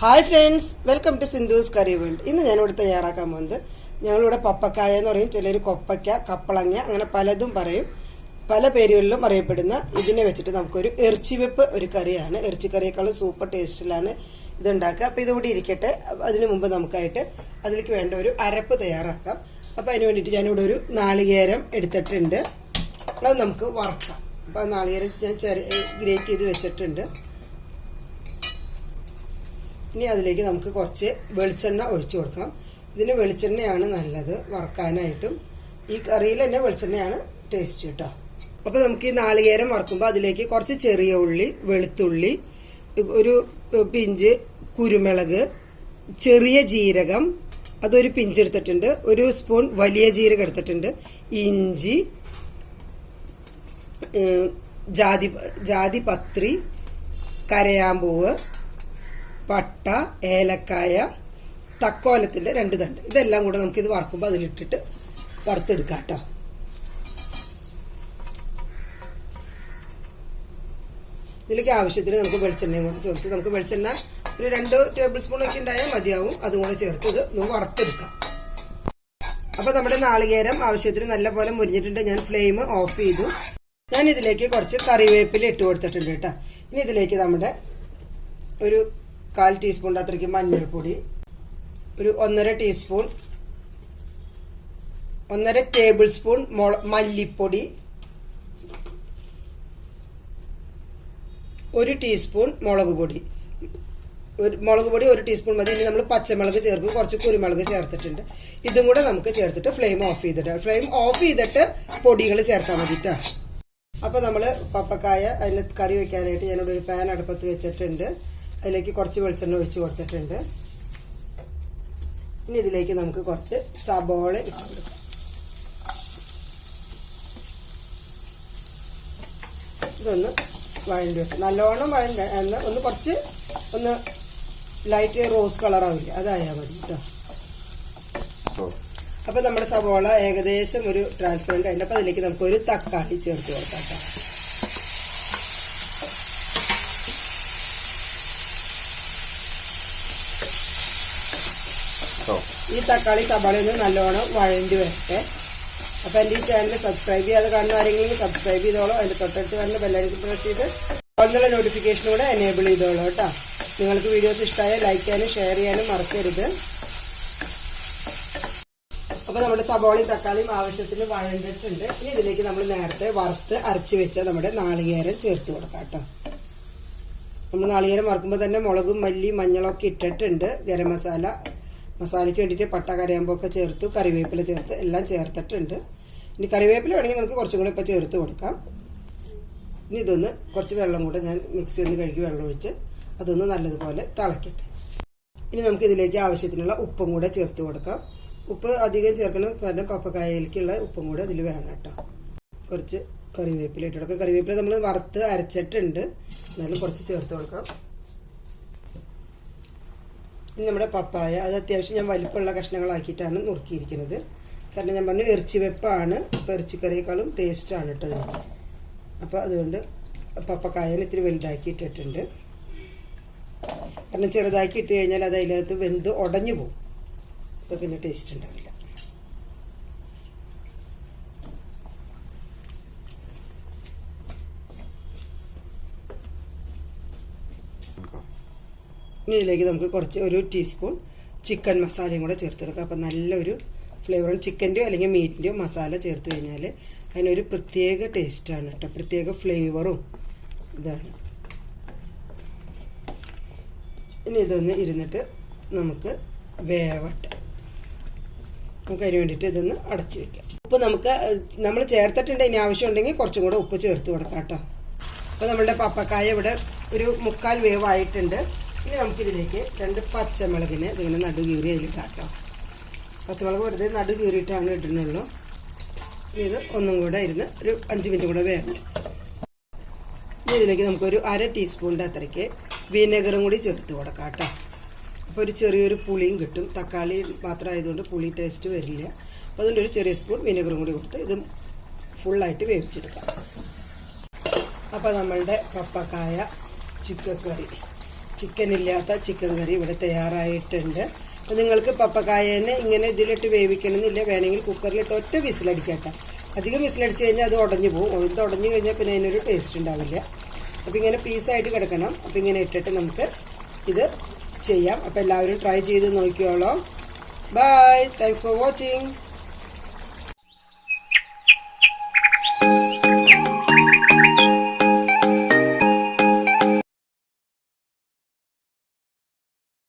Hi friends welcome to Sindhu's curry world ഇന്ന് ഞാനിവിടെ തയ്യാറാക്കാൻ പോകുന്നത് ഞങ്ങളിവിടെ പപ്പക്കായ എന്ന് പറയും ചിലർ കൊപ്പയ്ക്ക കപ്പളങ്ങ അങ്ങനെ പലതും പറയും. പല പേരുകളിലും അറിയപ്പെടുന്ന ഇതിനെ വെച്ചിട്ട് നമുക്കൊരു ഇറച്ചിവെപ്പ് ഒരു കറിയാണ്. ഇറച്ചിക്കറിയേക്കാളും സൂപ്പർ ടേസ്റ്റിലാണ് ഇതുണ്ടാക്കുക. അപ്പോൾ ഇതുകൂടി ഇരിക്കട്ടെ. അതിനു മുമ്പ് നമുക്കായിട്ട് അതിലേക്ക് വേണ്ട ഒരു അരപ്പ് തയ്യാറാക്കാം. അപ്പോൾ അതിന് വേണ്ടിയിട്ട് ഞാനിവിടെ ഒരു നാളികേരം എടുത്തിട്ടുണ്ട്. അത് നമുക്ക് വറക്കാം. അപ്പോൾ നാളികേരം ഞാൻ ചെറിയ ഗ്രേറ്റ് ചെയ്ത് വെച്ചിട്ടുണ്ട്. ഇനി അതിലേക്ക് നമുക്ക് കുറച്ച് വെളിച്ചെണ്ണ ഒഴിച്ചു കൊടുക്കാം. ഇതിന് വെളിച്ചെണ്ണയാണ് നല്ലത് വറക്കാനായിട്ടും. ഈ കറിയിൽ തന്നെ വെളിച്ചെണ്ണയാണ് ടേസ്റ്റ് കേട്ടോ അപ്പോൾ നമുക്ക് ഈ നാളികേരം വറക്കുമ്പോൾ അതിലേക്ക് കുറച്ച് ചെറിയ ഉള്ളി വെളുത്തുള്ളി ഒരു പിഞ്ച് കുരുമുളക് ചെറിയ ജീരകം അതൊരു പിഞ്ച് എടുത്തിട്ടുണ്ട്. ഒരു സ്പൂൺ വലിയ ജീരകം എടുത്തിട്ടുണ്ട്. ഇഞ്ചി ജാതി ജാതി പത്രി കരയാമ്പൂവ് പട്ട ഏലക്കായ തക്കോലത്തിന്റെ രണ്ട് തണ്ട്. ഇതെല്ലാം കൂടെ നമുക്കിത് വറക്കുമ്പോൾ അതിലിട്ടിട്ട് വറുത്തെടുക്കാം കേട്ടോ. ഇതിലേക്ക് ആവശ്യത്തിന് നമുക്ക് വെളിച്ചെണ്ണയും കൂടെ ചേർത്ത് നമുക്ക് വെളിച്ചെണ്ണ ഒരു രണ്ട് ടേബിൾ സ്പൂൺ ഒക്കെ ഉണ്ടായാൽ മതിയാവും. അതും കൂടെ ചേർത്ത് ഇത് നമുക്ക് വറുത്തെടുക്കാം. അപ്പൊ നമ്മുടെ നാളികേരം ആവശ്യത്തിന് നല്ലപോലെ മുരിഞ്ഞിട്ടുണ്ട്. ഞാൻ ഫ്ലെയിം ഓഫ് ചെയ്തു. ഞാൻ ഇതിലേക്ക് കുറച്ച് കറിവേപ്പില ഇട്ട് കൊടുത്തിട്ടുണ്ട് കേട്ടോ. ഇനി ഇതിലേക്ക് നമ്മുടെ ഒരു കാൽ ടീസ്പൂൺ അത്രയ്ക്ക് മഞ്ഞൾപ്പൊടി ഒരു ഒന്നര ടീസ്പൂൺ ഒന്നര ടേബിൾ സ്പൂൺ മല്ലിപ്പൊടി ഒരു ടീസ്പൂൺ മുളക് പൊടി. ഒരു മുളക് പൊടി ഒരു ടീസ്പൂൺ മതി. ഇനി നമ്മൾ പച്ചമുളക് ചേർക്കും. കുറച്ച് കുരുമുളക് ചേർത്തിട്ടുണ്ട്. ഇതും കൂടെ നമുക്ക് ചേർത്തിട്ട് ഫ്ലെയിം ഓഫ് ചെയ്തിട്ട് ഫ്ലെയിം ഓഫ് ചെയ്തിട്ട് പൊടികൾ ചേർത്താൽ മതി അപ്പോൾ നമ്മൾ പപ്പക്കായ അതിന് കറി വയ്ക്കാനായിട്ട് ഞാനിവിടെ ഒരു പാൻ അടുപ്പത്ത് വെച്ചിട്ടുണ്ട്. അതിലേക്ക് കുറച്ച് വെളിച്ചെണ്ണ ഒഴിച്ച് കൊടുത്തിട്ടുണ്ട്. ഇനി ഇതിലേക്ക് നമുക്ക് കുറച്ച് സബോള ഇട്ട് കൊടുക്കാം. ഇതൊന്ന് വഴണ്ടി വെക്കാം നല്ലോണം വഴണ്ട എന്നാൽ ഒന്ന് കുറച്ച് ഒന്ന് ലൈറ്റ് റോസ് കളറാവില്ല അതായാൽ മതി കേട്ടോ അപ്പൊ നമ്മുടെ സബോള ഏകദേശം ഒരു ട്രാൻസ്പെറന്റ് ആയിട്ട് അപ്പൊ അതിലേക്ക് നമുക്ക് ഒരു തക്കാളി ചേർത്ത് കൊടുക്കാം കേട്ടോ ഈ തക്കാളി സവാള ഒന്ന് നല്ലോണം വഴണ്ടി വരട്ടെ. അപ്പൊ എന്റെ ഈ ചാനൽ സബ്സ്ക്രൈബ് ചെയ്യാതെ കാണുന്ന ആരെങ്കിലും സബ്സ്ക്രൈബ് ചെയ്തോളൂ. അതിന്റെ തൊട്ടടുത്ത് കാണുന്ന ബെല്ലൈക്കൻ പ്രസ് ചെയ്ത് അതുള്ള നോട്ടിഫിക്കേഷൻ കൂടെ എനേബിൾ ചെയ്തോളൂ കേട്ടോ. നിങ്ങൾക്ക് വീഡിയോസ് ഇഷ്ടമായാൽ ലൈക്ക് ചെയ്യാനും ഷെയർ ചെയ്യാനും മറക്കരുത്. അപ്പൊ നമ്മുടെ സബോളയും തക്കാളിയും ആവശ്യത്തിന് വഴണ്ടിട്ടുണ്ട്. ഇനി ഇതിലേക്ക് നമ്മൾ നേരത്തെ വറുത്ത് അരച്ച് വെച്ച നമ്മുടെ നാളികേരം ചേർത്ത് കൊടുക്കാം കേട്ടോ. നമ്മൾ നാളികേരം വറുക്കുമ്പോൾ തന്നെ മുളകും മല്ലിയും മഞ്ഞളൊക്കെ ഇട്ടിട്ടുണ്ട്. ഗരം മസാല മസാലയ്ക്ക് വേണ്ടിയിട്ട് പട്ട കരയാമ്പൊക്കെ ചേർത്ത് കറിവേപ്പില ചേർത്ത് എല്ലാം ചേർത്തിട്ടുണ്ട്. ഇനി കറിവേപ്പില വേണമെങ്കിൽ നമുക്ക് കുറച്ചും കൂടെ ഇപ്പോൾ ചേർത്ത് കൊടുക്കാം. ഇനി ഇതൊന്ന് കുറച്ച് വെള്ളം കൂടെ ഞാൻ മിക്സി ഒന്ന് കഴുകി വെള്ളം ഒഴിച്ച് അതൊന്ന് നല്ലതുപോലെ തിളക്കട്ടെ. ഇനി നമുക്ക് ഇതിലേക്ക് ആവശ്യത്തിനുള്ള ഉപ്പും കൂടെ ചേർത്ത് കൊടുക്കാം. ഉപ്പ് അധികം ചേർക്കണം കാരണം പപ്പക്കായയിലേക്കുള്ള ഉപ്പും കൂടെ ഇതിൽ വേണം കേട്ടോ. കുറച്ച് കറിവേപ്പില ഇട്ട് കൊടുക്കാം. കറിവേപ്പില നമ്മൾ വറുത്ത് അരച്ചിട്ടുണ്ട്. എന്നാലും കുറച്ച് ചേർത്ത് കൊടുക്കാം. നമ്മുടെ പപ്പായ അത് അത്യാവശ്യം ഞാൻ വലിപ്പമുള്ള കഷ്ണങ്ങളാക്കിയിട്ടാണ് നുറുക്കിയിരിക്കുന്നത്. കാരണം ഞാൻ പറഞ്ഞു ഇറച്ചി വെപ്പാണ് അപ്പോൾ ഇറച്ചിക്കറിയേക്കാളും ടേസ്റ്റാണ് കേട്ടോ അപ്പോൾ അതുകൊണ്ട് പപ്പക്കായനെ ഇത്തിരി വലുതാക്കി ഇട്ടിട്ടുണ്ട്. കാരണം ചെറുതാക്കി ഇട്ട് കഴിഞ്ഞാൽ അത് അതിനകത്ത് വെന്ത് ഉടഞ്ഞു പോകും. അപ്പോൾ പിന്നെ ടേസ്റ്റ് ഉണ്ടാവില്ല. ഇനി ഇതിലേക്ക് നമുക്ക് കുറച്ച് ഒരു ടീസ്പൂൺ ചിക്കൻ മസാലയും കൂടെ ചേർത്തെടുക്കാം. അപ്പം നല്ലൊരു ഫ്ലേവറും ചിക്കന്റെയോ അല്ലെങ്കിൽ മീറ്റിന്റെയോ മസാല ചേർത്ത് കഴിഞ്ഞാൽ അതിനൊരു പ്രത്യേക ടേസ്റ്റാണ് കേട്ടോ പ്രത്യേക ഫ്ലേവറും ഇതാണ്. ഇനി ഇതൊന്ന് ഇരുന്നിട്ട് നമുക്ക് വേവട്ടെ. നമുക്ക് അതിന് വേണ്ടിയിട്ട് ഇതൊന്ന് അടച്ച് വെക്കാം. ഉപ്പ് നമുക്ക് നമ്മൾ ചേർത്തിട്ടുണ്ട് ഇനി ആവശ്യമുണ്ടെങ്കിൽ കുറച്ചും കൂടെ ഉപ്പ് ചേർത്ത് കൊടുക്കാം കേട്ടോ അപ്പോൾ നമ്മളുടെ പപ്പക്കായ ഇവിടെ ഒരു മുക്കാൽ വേവായിട്ടുണ്ട്. ഇനി നമുക്കിതിലേക്ക് രണ്ട് പച്ചമുളകിനെ ഇതിങ്ങനെ നടു കീറി അതിലിട്ടാം കേട്ടോ പച്ചമുളക് വെറുതെ നടു കീറിയിട്ടാണ് ഇടുന്നുള്ളൂ. ഇത് ഒന്നും കൂടെ ഇരുന്ന് ഒരു അഞ്ച് മിനിറ്റ് കൂടെ വേണം ഇനി ഇതിലേക്ക് നമുക്കൊരു അര ടീസ്പൂണിന്റെ അത്രയ്ക്ക് വിനെഗറും കൂടി ചേർത്ത് കൊടുക്കാം കേട്ടോ അപ്പോൾ ഒരു ചെറിയൊരു പുളിയും കിട്ടും. തക്കാളി മാത്രം ആയതുകൊണ്ട് പുളി ടേസ്റ്റ് വരില്ല. അപ്പോൾ അതുകൊണ്ട് ഒരു ചെറിയ സ്പൂൺ വിനെഗറും കൂടി കൊടുത്ത് ഇത് ഫുള്ളായിട്ട് വേവിച്ചെടുക്കാം. അപ്പോൾ നമ്മളുടെ പപ്പക്കായ ചിക്കൻ കറി. ചിക്കൻ ഇല്ലാത്ത ചിക്കൻ കറി ഇവിടെ തയ്യാറായിട്ടുണ്ട്. അപ്പോൾ നിങ്ങൾക്ക് പപ്പക്കായനെ ഇങ്ങനെ ഇതിലിട്ട് വേവിക്കണമെന്നില്ല. വേണമെങ്കിൽ കുക്കറിലിട്ട് ഒറ്റ വിസിലടിക്കട്ടെ. അധികം വിസിലടിച്ച് കഴിഞ്ഞാൽ അത് ഉടഞ്ഞു പോകും. ഉഴുന്ന് ഉടഞ്ഞു കഴിഞ്ഞാൽ പിന്നെ അതിനൊരു ടേസ്റ്റ് ഉണ്ടാവില്ല. അപ്പോൾ ഇങ്ങനെ പീസായിട്ട് കിടക്കണം. അപ്പോൾ ഇങ്ങനെ ഇട്ടിട്ട് നമുക്ക് ഇത് ചെയ്യാം. അപ്പോൾ എല്ലാവരും ട്രൈ ചെയ്ത് നോക്കിയോളാം ബൈ താങ്ക്സ് ഫോർ വാച്ചിങ്